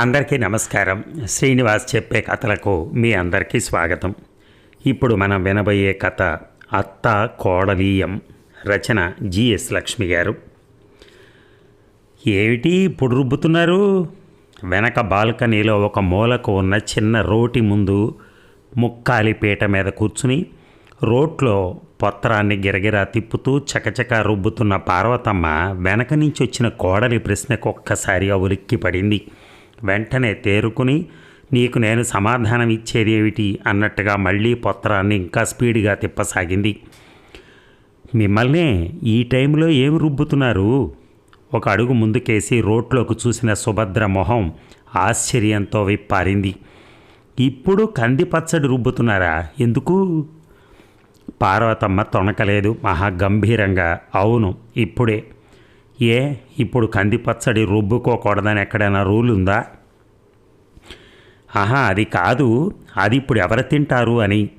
అందరికీ నమస్కారం. శ్రీనివాస్ చెప్పే కథలకు మీ అందరికీ స్వాగతం. ఇప్పుడు మనం వినబోయే కథ అత్త కోడలీయం రచన జిఎస్ లక్ష్మి గారు. ఏమిటి ఇప్పుడు రుబ్బుతున్నారు? వెనక బాల్కనీలో ఒక మూలకు ఉన్న చిన్న రోటి ముందు ముక్కాలి పీట మీద కూర్చుని రోట్లో పొత్తరాన్ని గిరగిరా తిప్పుతూ చకచక రుబ్బుతున్న పార్వతమ్మ వెనక నుంచి వచ్చిన కోడలి ప్రశ్నకు ఒక్కసారిగా ఉలిక్కి పడింది వెంటనే తేరుకుని నీకు నేను సమాధానం ఇచ్చేది ఏమిటి అన్నట్టుగా మళ్ళీ పొత్తరాన్ని ఇంకా స్పీడ్గా తిప్పసాగింది. మిమ్మల్నే ఈ టైంలో ఏమి రుబ్బుతున్నారు? ఒక అడుగు ముందుకేసి రోడ్లోకి చూసిన సుభద్ర మొహం ఆశ్చర్యంతో విప్పారింది. ఇప్పుడు కంది పచ్చడి రుబ్బుతున్నారా? ఎందుకు? పార్వతమ్మ తొణకలేదు. మహా గంభీరంగా. అవును ఇప్పుడే. ఏ ఇప్పుడు కంది పచ్చడి రుబ్బుకోకూడదని ఎక్కడైనా రూల్ ఉందా? ఆహా అది కాదు. అది ఇప్పుడు ఎవరు తింటారు అని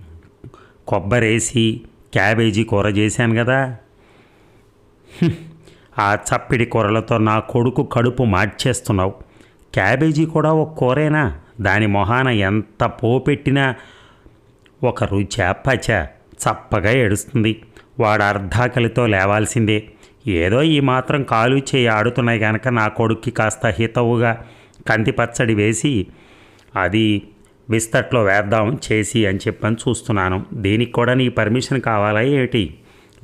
కొబ్బరేసి క్యాబేజీ కూర చేశాను కదా. ఆ చప్పిడి కూరలతో నా కొడుకు కడుపు మార్చేస్తున్నావు. క్యాబేజీ కూడా ఒక కూరేనా? దాని మొహాన ఎంత పోపెట్టినా ఒక రుచి అప్పచ చప్పగా ఏడుస్తుంది. వాడు అర్ధాకలితో లేవాల్సిందే. ఏదో ఈ మాత్రం కాలు చేయి ఆడుతున్నాయి కనుక నా కొడుక్కి కాస్త హితవుగా కంది పచ్చడి వేసి అది విస్తట్లో వేద్దాం చేసి అని చెప్పని చూస్తున్నాను. దీనికి కూడా నీ పర్మిషన్ కావాలా ఏమిటి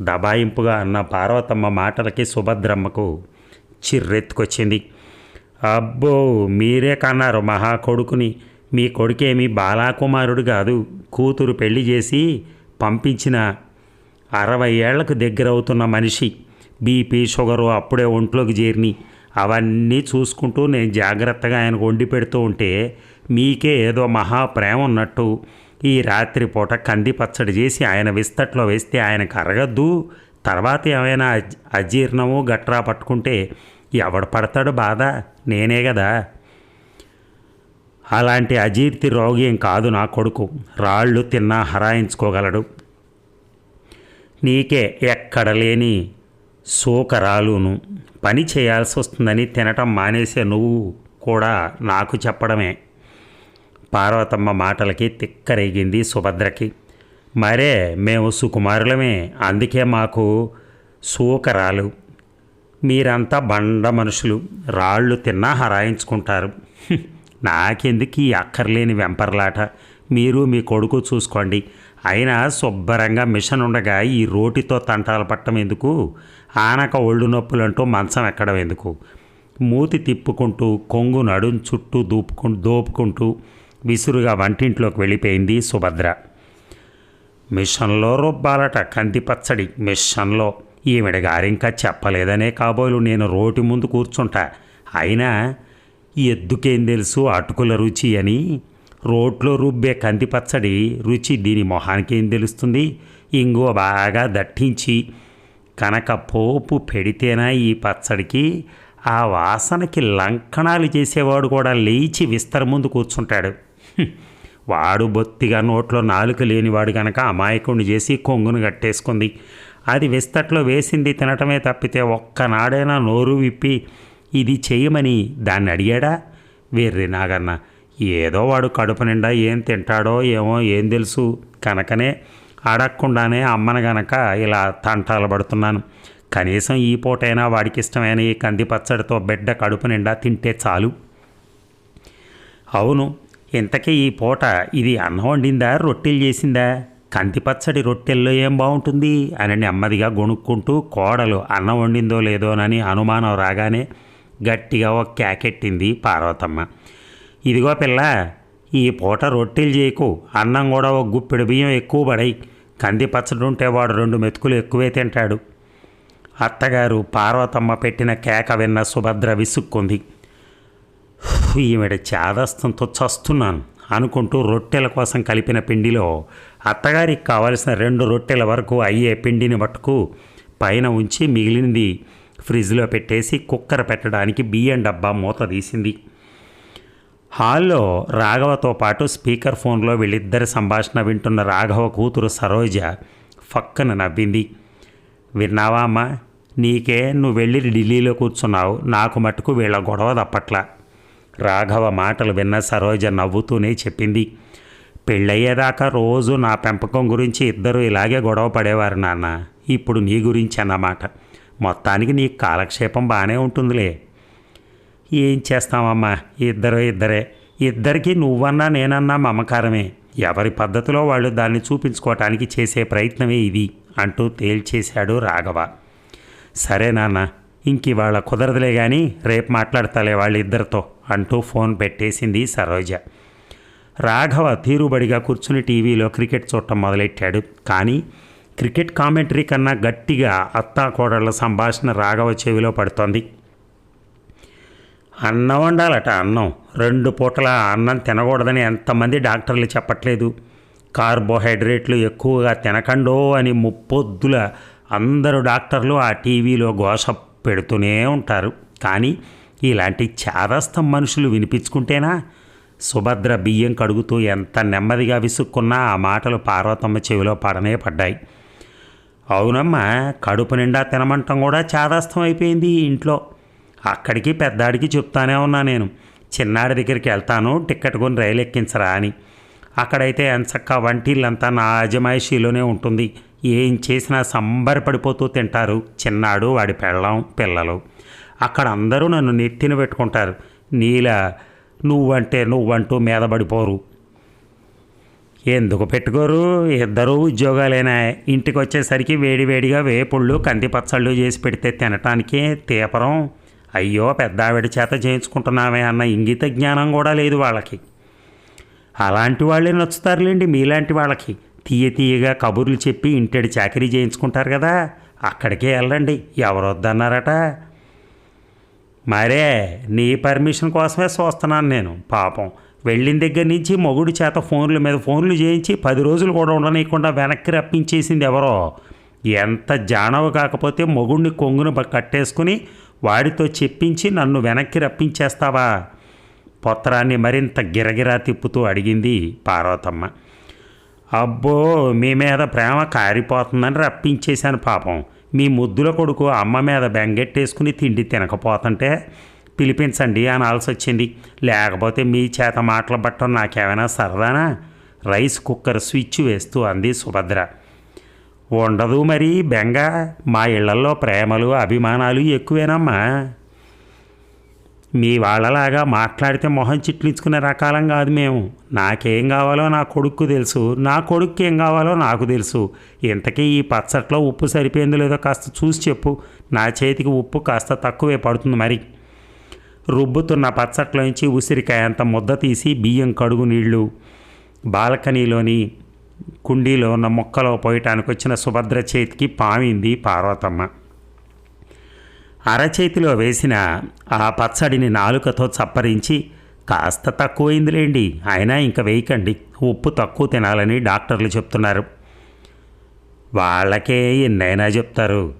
దబాయింపుగా అన్న పార్వతమ్మ మాటలకి సుభద్రమ్మకు చిర్రెత్తుకొచ్చింది. అబ్బో మీరే కన్నారు మహా కొడుకుని. మీ కొడుకేమి బాలాకుమారుడు కాదు. కూతురు పెళ్ళి చేసి పంపించిన అరవై ఏళ్ళకు దగ్గరవుతున్న మనిషి. బీపీ షుగరు అప్పుడే ఒంట్లోకి చేరినాయి అవన్నీ చూసుకుంటూ నేను జాగ్రత్తగా ఆయనకు వండి పెడుతూ ఉంటే మీకే ఏదో మహా ప్రేమ ఉన్నట్టు. ఈ రాత్రి పూట కంది పచ్చడి చేసి ఆయన విస్తట్లో వేస్తే ఆయనకు కరగద్దు తర్వాత ఏమైనా అజీర్ణము గట్రా పట్టుకుంటే ఎవడు పడతాడు బాధ? నేనే కదా అలాంటి అజీర్తి రోగి ఏం కాదు నా కొడుకు. రాళ్ళు తిన్నా హరాయించుకోగలడు. నీకే ఎక్కడ లేని సూకరాలును. పని చేయాల్సి వస్తుందని తినటం మానేసే నువ్వు కూడా నాకు చెప్పడమే. పార్వతమ్మ మాటలకి తిక్కరేగింది సుభద్రకి. మరే మేము సుకుమారులమే. అందుకే మాకు సూకరాలు. మీరంతా బండ మనుషులు. రాళ్ళు తిన్నా హరాయించుకుంటారు. నాకెందుకు ఈ అక్కర్లేని వెంపర్లాట? మీరు మీ కొడుకు చూసుకోండి. అయినా శుభ్రంగా మిషన్ ఉండగా ఈ రోటితో తంటాలు పట్టం ఎందుకు? ఆనక ఒళ్ళు నొప్పులంటూ మంచం ఎక్కడం ఎందుకు? మూతి తిప్పుకుంటూ కొంగు నడుం చుట్టూ దూపుకు దోపుకుంటూ విసురుగా వంటింట్లోకి వెళ్ళిపోయింది సుభద్ర. మిషన్లో రుబ్బాలట కంది పచ్చడి. మిషన్లో ఈవిడ గారింకా చెప్పలేదనే కాబోలు నేను రోటి ముందు కూర్చుంటా. అయినా ఎద్దుకేం తెలుసు అటుకుల రుచి అని? రోట్లో రుబ్బే కంది పచ్చడి రుచి దీని మొహానికి ఏం తెలుస్తుంది? ఇంగువ బాగా దట్టించి కనుక పోపు పెడితేనా ఈ పచ్చడికి? ఆ వాసనకి లంకణాలు చేసేవాడు కూడా లేచి విస్తర ముందు కూర్చుంటాడు. వాడు బొత్తిగా నోట్లో నాలుక లేనివాడు గనక అమాయకుని చేసి కొంగును కట్టేసుకుంది. అది విస్తట్లో వేసింది తినటమే తప్పితే ఒక్కనాడైనా నోరు విప్పి ఇది చేయమని దాన్ని అడిగాడా? వేర్రి నాగన్న ఏదో వాడు కడుపు నిండా ఏం తింటాడో ఏమో ఏం తెలుసు కనుకనే అడగకుండానే అమ్మను గనక ఇలా తంటాలు పడుతున్నాను. కనీసం ఈ పూటైనా వాడికి ఇష్టమైన ఈ కంది పచ్చడితో బిడ్డ కడుపు నిండా తింటే చాలు. అవును ఇంతకీ ఈ పూట ఇది అన్నం వండిందా రొట్టెలు చేసిందా? కంది పచ్చడి రొట్టెల్లో ఏం బాగుంటుంది అని నెమ్మదిగా గొణుక్కుంటూ కోడలు అన్నం వండిందో లేదోనని అనుమానం రాగానే గట్టిగా ఒక కేకెట్టింది పార్వతమ్మ. ఇదిగో పిల్ల ఈ పూట రొట్టెలు చేయకు. అన్నం కూడా ఒక గుప్పెడు బియ్యం ఎక్కువ పడాయి. కంది పచ్చడి ఉంటే వాడు రెండు మెతుకులు ఎక్కువే తింటాడు. అత్తగారు పార్వతమ్మ పెట్టిన కేక విన్న సుభద్ర విసుక్కుంది. ఈమెడ చాదస్తంతో చస్తున్నాను అనుకుంటూ రొట్టెల కోసం కలిపిన పిండిలో అత్తగారికి కావలసిన రెండు రొట్టెల వరకు అయ్యే పిండిని పట్టుకు పైన ఉంచి మిగిలింది. ఫ్రిడ్జ్లో పెట్టేసి కుక్కర్ పెట్టడానికి బియ్యం డబ్బా మూత తీసింది. హాల్లో రాఘవతో పాటు స్పీకర్ ఫోన్లో వీళ్ళిద్దరి సంభాషణ వింటున్న రాఘవ కూతురు సరోజ ఫక్కన నవ్వింది. విన్నావా అమ్మా నీకే నువ్వు వెళ్ళి ఢిల్లీలో కూర్చున్నావు నాకు మట్టుకు వీళ్ళ గొడవ తప్పట్లా. రాఘవ మాటలు విన్న సరోజ నవ్వుతూనే చెప్పింది. పెళ్ళయ్యేదాకా రోజు నా పెంపకం గురించి ఇద్దరు ఇలాగే గొడవ పడేవారు నాన్న ఇప్పుడు నీ గురించి అన్నమాట మొత్తానికి నీ కాలక్షేపం బాగానే ఉంటుందిలే. ఏం చేస్తామమ్మా ఇద్దరు ఇద్దరే. ఇద్దరికి నువ్వన్నా నేనన్నా మమకారమే. ఎవరి పద్ధతిలో వాళ్ళు దాన్ని చూపించుకోవటానికి చేసే ప్రయత్నమే ఇది అంటూ తేల్చేశాడు రాఘవ. సరే నాన్న ఇంక ఇవాళ కుదరదులే కానీ రేపు మాట్లాడతాలే వాళ్ళిద్దరితో అంటూ ఫోన్ పెట్టేసింది సరోజ. రాఘవ తీరుబడిగా కూర్చుని టీవీలో క్రికెట్ చూడటం మొదలెట్టాడు. కానీ క్రికెట్ కామెంటరీ కన్నా గట్టిగా అత్తాకోడళ్ళ సంభాషణ రాఘవ చెవిలో పడుతోంది. అన్నం వండాలట అన్నం. రెండు పూటల అన్నం తినకూడదని ఎంతమంది డాక్టర్లు చెప్పట్లేదు. కార్బోహైడ్రేట్లు ఎక్కువగా తినకండో అని ముప్పొద్దుల అందరు డాక్టర్లు ఆ టీవీలో ఘోష పెడుతూనే ఉంటారు. కానీ ఇలాంటి చాదస్తం మనుషులు వినిపించుకుంటేనా? సుభద్ర బియ్యం కడుగుతూ ఎంత నెమ్మదిగా విసుక్కున్నా ఆ మాటలు పార్వతమ్మ చెవిలో పడనే పడ్డాయి. అవునమ్మా కడుపు నిండా తినమంటం కూడా చాదస్తం అయిపోయింది ఇంట్లో. అక్కడికి పెద్దాడికి చెప్తానే ఉన్నా నేను. చిన్నాడి దగ్గరికి వెళ్తాను టిక్కెట్ కొని రైలు ఎక్కించరా అని. అక్కడైతే ఎంచక్క వంటిల్లంతా నా అజమాయిషీలోనే ఉంటుంది. ఏం చేసినా సంబరపడిపోతూ తింటారు. చిన్నాడు వాడి పెళ్ళం పిల్లలు. అక్కడ అందరూ నన్ను నెత్తిన పెట్టుకుంటారు. నీల నువ్వంటే నువ్వంటూ మీద పడిపోరు. ఎందుకు పెట్టుకోరు? ఇద్దరూ ఉద్యోగాలైనా? ఇంటికి వచ్చేసరికి వేడివేడిగా వేపుళ్ళు కంది పచ్చళ్ళు చేసి పెడితే తినటానికే తీపరం. అయ్యో పెద్ద ఆవిడ చేత చేయించుకుంటున్నామే అన్న ఇంగిత జ్ఞానం కూడా లేదు వాళ్ళకి. అలాంటి వాళ్ళే నచ్చుతారులేండి మీలాంటి వాళ్ళకి. తీయ తీయగా కబుర్లు చెప్పి ఇంటడి చాకరీ చేయించుకుంటారు కదా అక్కడికే వెళ్ళండి ఎవరు వద్దన్నారట మరే నీ పర్మిషన్ కోసమే చూస్తున్నాను నేను పాపం. వెళ్ళిన దగ్గర నుంచి మొగుడు చేత ఫోన్ల మీద ఫోన్లు చేయించి పది రోజులు కూడా ఉండనీయకుండా వెనక్కి రప్పించేసింది ఎవరో. ఎంత జానవు కాకపోతే మొగుడిని కొంగును కట్టేసుకుని వాడితో చెప్పించి నన్ను వెనక్కి రప్పించేస్తావా? పొత్తరాన్ని మరింత గిరగిరా తిప్పుతూ అడిగింది పార్వతమ్మ. అబ్బో మీ మీద ప్రేమ కారిపోతుందని రప్పించేశాను పాపం. మీ ముద్దుల కొడుకు అమ్మ మీద బెంగెట్టేసుకుని తిండి తినకపోతుంటే పిలిపించండి అనాల్సి వచ్చింది లేకపోతే మీ చేత మాటలు బట్టం నాకేమైనా సరదానా? రైస్ కుక్కర్ స్విచ్ వేస్తూ అంది సుభద్ర. ఉండదు మరి బెంగ. మా ఇళ్ళల్లో ప్రేమలు అభిమానాలు ఎక్కువేనమ్మా. మీ వాళ్ళలాగా మాట్లాడితే మొహం చిట్లించుకునే రకాలం కాదు మేము. నాకేం కావాలో నా కొడుకు తెలుసు. నా కొడుక్కి ఏం కావాలో నాకు తెలుసు. ఇంతకీ ఈ పచ్చట్లో ఉప్పు సరిపోయిందో లేదో కాస్త చూసి చెప్పు. నా చేతికి ఉప్పు కాస్త తక్కువే పడుతుంది మరి. రుబ్బుతున్న పచ్చట్లోంచి ఉసిరికాయ అంత ముద్ద తీసి బియ్యం కడుగు నీళ్ళు బాల్కనీలోని కుండీలో ఉన్న మొక్కలో పోయటానికి వచ్చిన సుభద్ర చేతికి పామింది పార్వతమ్మ. అరచేతిలో వేసిన ఆ పచ్చడిని నాలుకతో చప్పరించి కాస్త తక్కువైందిలేండి అయినా ఇంక వేయకండి ఉప్పు తక్కువ తినాలని డాక్టర్లు చెప్తున్నారు. వాళ్ళకే ఎన్నైనా చెప్తారు.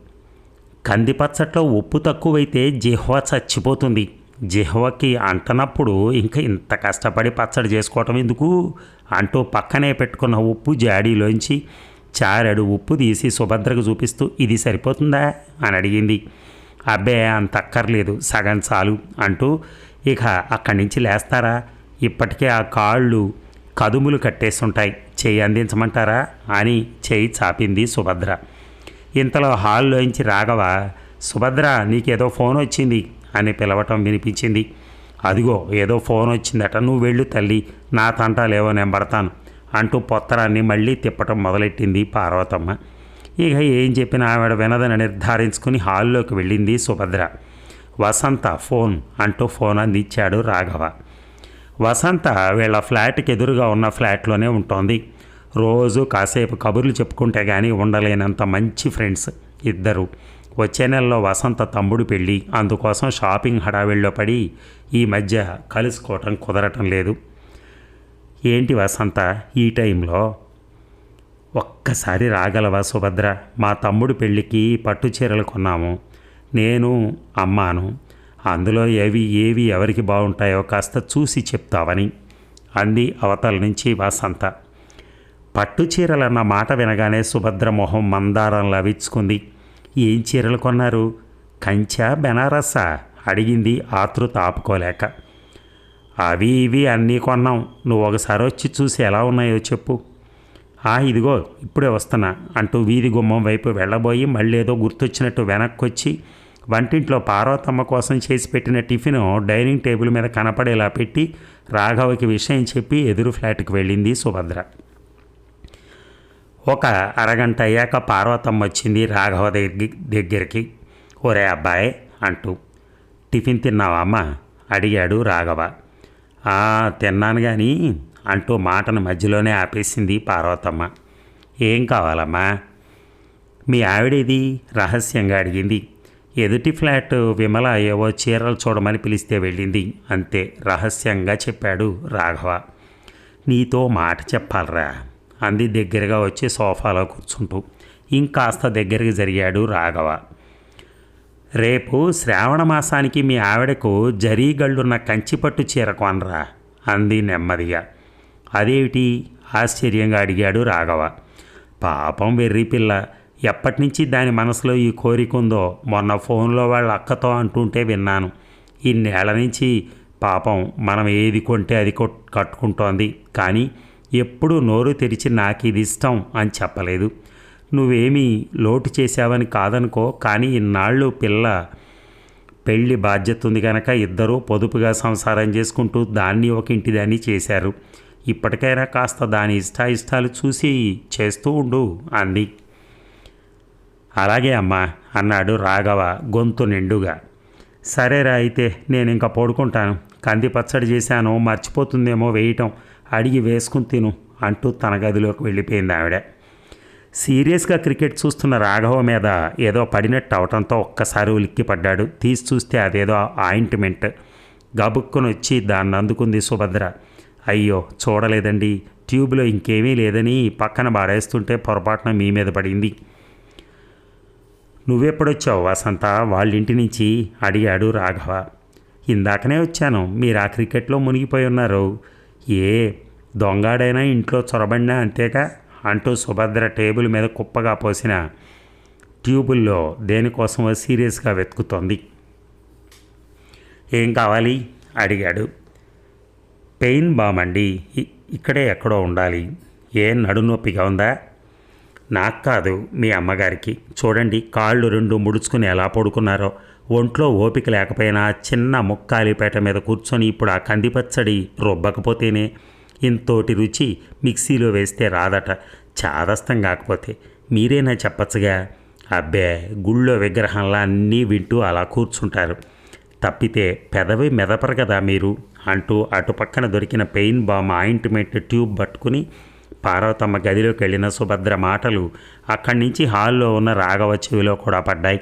కంది పచ్చట్లో ఉప్పు తక్కువైతే జిహ్వ చచ్చిపోతుంది. జిహ్వకి అంటనప్పుడు ఇంకా ఇంత కష్టపడి పచ్చడి చేసుకోవటం ఎందుకు? అంటూ పక్కనే పెట్టుకున్న ఉప్పు జాడీలోంచి చారెడు ఉప్పు తీసి సుభద్రకు చూపిస్తూ ఇది సరిపోతుందా? అని అడిగింది. అబ్బే అంత అక్కర్లేదు సగం చాలు అంటూ ఇక అక్కడి నుంచి లేస్తారా? ఇప్పటికే ఆ కాళ్ళు కదుములు కట్టేస్తుంటాయి చెయ్యి అందించమంటారా? అని చెయ్యి చాపింది సుభద్ర. ఇంతలో హాల్లోంచి రాఘవ సుభద్ర నీకేదో ఫోన్ వచ్చింది అని పిలవటం వినిపించింది. అదిగో ఏదో ఫోన్ వచ్చిందట నువ్వు వెళ్ళు తల్లి నా తంటాలేవో నేను పడతాను అంటూ పొత్తరాన్ని మళ్ళీ తిప్పటం మొదలెట్టింది పార్వతమ్మ. ఇక ఏం చెప్పినా ఆవిడ వినదని నిర్ధారించుకుని హాల్లోకి వెళ్ళింది సుభద్ర. వసంత ఫోన్ అంటూ ఫోన్ అందించాడు రాఘవ. వసంత వీళ్ళ ఫ్లాట్కి ఎదురుగా ఉన్న ఫ్లాట్లోనే ఉంటోంది. రోజు కాసేపు కబుర్లు చెప్పుకుంటే కానీ ఉండలేనంత మంచి ఫ్రెండ్స్ ఇద్దరు. వచ్చే నెలలో వసంత తమ్ముడు పెళ్ళి. అందుకోసం షాపింగ్ హడావిడిలో పడి ఈ మధ్య కలుసుకోవటం కుదరటం లేదు. ఏంటి వసంత ఈ టైంలో? ఒక్కసారి రాగలవా సుభద్ర? మా తమ్ముడు పెళ్ళికి పట్టు చీరలు కొన్నాము. నేను అమ్మాను. అందులో ఏవి ఏవి ఎవరికి బాగుంటాయో కాస్త చూసి చెప్తావని అంది అవతల నుంచి వసంత. పట్టు చీరలన్న మాట వినగానే సుభద్ర మొహం మందారం లవించుకుంది ఏం చీరలు కొన్నారు? కంచా బెనారస్సా అడిగింది ఆతృత ఆపుకోలేక అవి ఇవి అన్నీ కొన్నాం. నువ్వు ఒకసారి వచ్చి చూసి ఎలా ఉన్నాయో చెప్పు. ఆ ఇదిగో ఇప్పుడే వస్తున్నా అంటూ వీధి గుమ్మం వైపు వెళ్ళబోయి మళ్ళీ ఏదో గుర్తొచ్చినట్టు వెనక్కి వచ్చి వంటింట్లో పార్వతమ్మ కోసం చేసి పెట్టిన టిఫిన్ డైనింగ్ టేబుల్ మీద కనపడేలా పెట్టి రాఘవకి విషయం చెప్పి ఎదురు ఫ్లాట్కి వెళ్ళింది సుభద్ర. ఒక అరగంట అయ్యాక పార్వతమ్మ వచ్చింది రాఘవ దగ్గర దగ్గరికి. ఒరే అబ్బాయి అంటూ. టిఫిన్ తిన్నావమ్మా అడిగాడు రాఘవ. తిన్నాను కానీ అంటూ మాటను మధ్యలోనే ఆపేసింది పార్వతమ్మ. ఏం కావాలమ్మా? మీ ఆవిడేది? రహస్యంగా అడిగింది. ఎదుటి ఫ్లాట్ విమల ఏవో చీరలు చూడమని పిలిస్తే వెళ్ళింది. అంతే. రహస్యంగా చెప్పాడు రాఘవ. నీతో మాట చెప్పాలరా? అంది దగ్గరగా వచ్చి సోఫాలో కూర్చుంటూ. ఇంకాస్త దగ్గరికి జరిగాడు రాఘవ. రేపు శ్రావణ మాసానికి మీ ఆవిడకు జరీగళ్ళున్న కంచిపట్టు చీర కొనరా అంది నెమ్మదిగా. అదేమిటి? ఆశ్చర్యంగా అడిగాడు రాఘవ. పాపం వెర్రి పిల్ల ఎప్పటినుంచి దాని మనసులో ఈ కోరిక ఉందో మొన్న ఫోన్లో వాళ్ళ అక్కతో అంటుంటే విన్నాను. ఇన్నేళ్ళ నుంచి పాపం మనం ఏది కొంటే అది కట్టుకుంటోంది. కానీ ఎప్పుడూ నోరు తెరిచి నాకు ఇది ఇష్టం అని చెప్పలేదు. నువ్వేమీ లోటు చేశావని కాదనుకో కానీ ఇన్నాళ్ళు పిల్ల పెళ్ళి బాధ్యత ఉంది కనుక ఇద్దరూ పొదుపుగా సంసారం చేసుకుంటూ దాన్ని ఒక ఇంటిదని చేశారు. ఇప్పటికైనా కాస్త దాని ఇష్టాయిష్టాలు చూసి చేస్తూ ఉండు అంది. అలాగే అమ్మా అన్నాడు రాఘవ గొంతు నిండుగా. సరేరా అయితే నేను ఇంకా పడుకుంటాను. కంది పచ్చడి చేశాను మర్చిపోతుందేమో వేయటం. అడిగి వేసుకుని తిను అంటూ తన గదిలోకి వెళ్ళిపోయింది ఆవిడ. సీరియస్గా క్రికెట్ చూస్తున్న రాఘవ మీద ఏదో పడినట్టు అవటంతో ఒక్కసారి ఉలిక్కి పడ్డాడు. తీసి చూస్తే అదేదో ఆయింట్మెంట్. గబుక్కుని వచ్చి దాన్ని అందుకుంది సుభద్ర. అయ్యో చూడలేదండి. ట్యూబ్లో ఇంకేమీ లేదని పక్కన బారేస్తుంటే పొరపాటున మీ మీద పడింది. నువ్వెప్పుడొచ్చావు వసంత? వాళ్ళ ఇంటి నుంచి అడిగాడు రాఘవ. ఇందాకనే వచ్చాను. మీరు ఆ క్రికెట్లో మునిగిపోయి ఉన్నారు. ఏ దొంగాడైనా ఇంట్లో చొరబడినా అంతేగా? అంటూ సుభద్ర టేబుల్ మీద కుప్పగా పోసిన ట్యూబుల్లో దేనికోసమో సీరియస్గా వెతుకుతోంది. ఏం కావాలి? అడిగాడు. పెయిన్ బామ్ అండి ఇక్కడే ఎక్కడో ఉండాలి. ఏ నడునొప్పిగా ఉందా? నాకు కాదు మీ అమ్మగారికి. చూడండి కాళ్ళు రెండు ముడుచుకుని ఎలా పడుకున్నారో. ఒంట్లో ఓపిక లేకపోయినా చిన్న ముక్కాలిపేట మీద కూర్చొని ఇప్పుడు ఆ కందిపచ్చడి రుబ్బకపోతేనే ఇంతోటి రుచి మిక్సీలో వేస్తే రాదట. చాదస్తం కాకపోతే మీరేనా చెప్పచ్చుగా? అబ్బే గుళ్ళో విగ్రహంలా అన్నీ వింటూ అలా కూర్చుంటారు. తప్పితే పెదవి మెదపరు కదా మీరు? అంటూ అటుపక్కన దొరికిన పెయిన్ బామ్ ఆయింట్మెంట్ ట్యూబ్ పట్టుకుని పార్వతమ్మ గదిలోకి వెళ్ళిన సుభద్ర మాటలు అక్కడి నుంచి హాల్లో ఉన్న రాఘవ చెవిలో కూడా పడ్డాయి.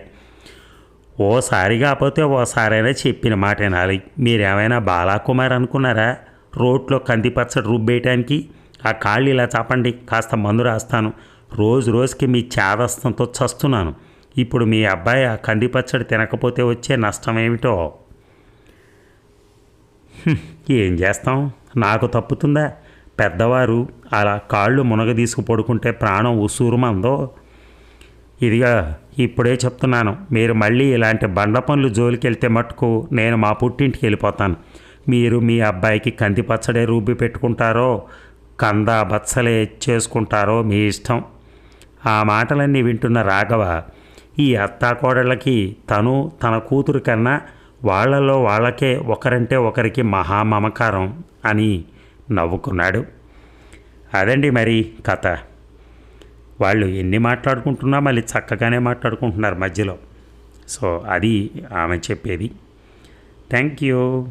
ఓసారి కాకపోతే ఓసారైనా చెప్పిన మాట వినాలి. మీరేమైనా బాలాకుమార్ అనుకున్నారా? రోడ్లో కందిపచ్చడి రుబ్బేయటానికి? ఆ కాళ్ళు ఇలా చాపండి కాస్త మందు రాస్తాను. రోజు రోజుకి మీ చేదస్తంతో చస్తున్నాను. ఇప్పుడు మీ అబ్బాయి ఆ కందిపచ్చడి తినకపోతే వచ్చే నష్టం ఏమిటో ఏం చేస్తాం? నాకు తప్పుతుందా? పెద్దవారు అలా కాళ్ళు మునగ తీసుకు పడుకుంటే ప్రాణం ఉసూరుమందో? ఇదిగా ఇప్పుడే చెప్తున్నాను మీరు మళ్ళీ ఇలాంటి బండ పనులు జోలికెళ్తే మట్టుకు నేను మా పుట్టింటికి వెళ్ళిపోతాను. మీరు మీ అబ్బాయికి కంది పచ్చడే రూపి పెట్టుకుంటారో కంద బచ్చలే చేసుకుంటారో మీ ఇష్టం. ఆ మాటలన్నీ వింటున్న రాఘవ ఈ అత్తాకోడళ్ళకి తను తన కూతురు కన్నా వాళ్ళలో వాళ్ళకే ఒకరంటే ఒకరికి మహా మమకారం అని నవ్వుకున్నాడు. అదండి మరి కథ. వాళ్ళు ఎన్ని మాట్లాడుకుంటున్నా మళ్ళీ చక్కగానే మాట్లాడుకుంటున్నారు మధ్యలో. సో అది ఆమె చెప్పేది. Thank you.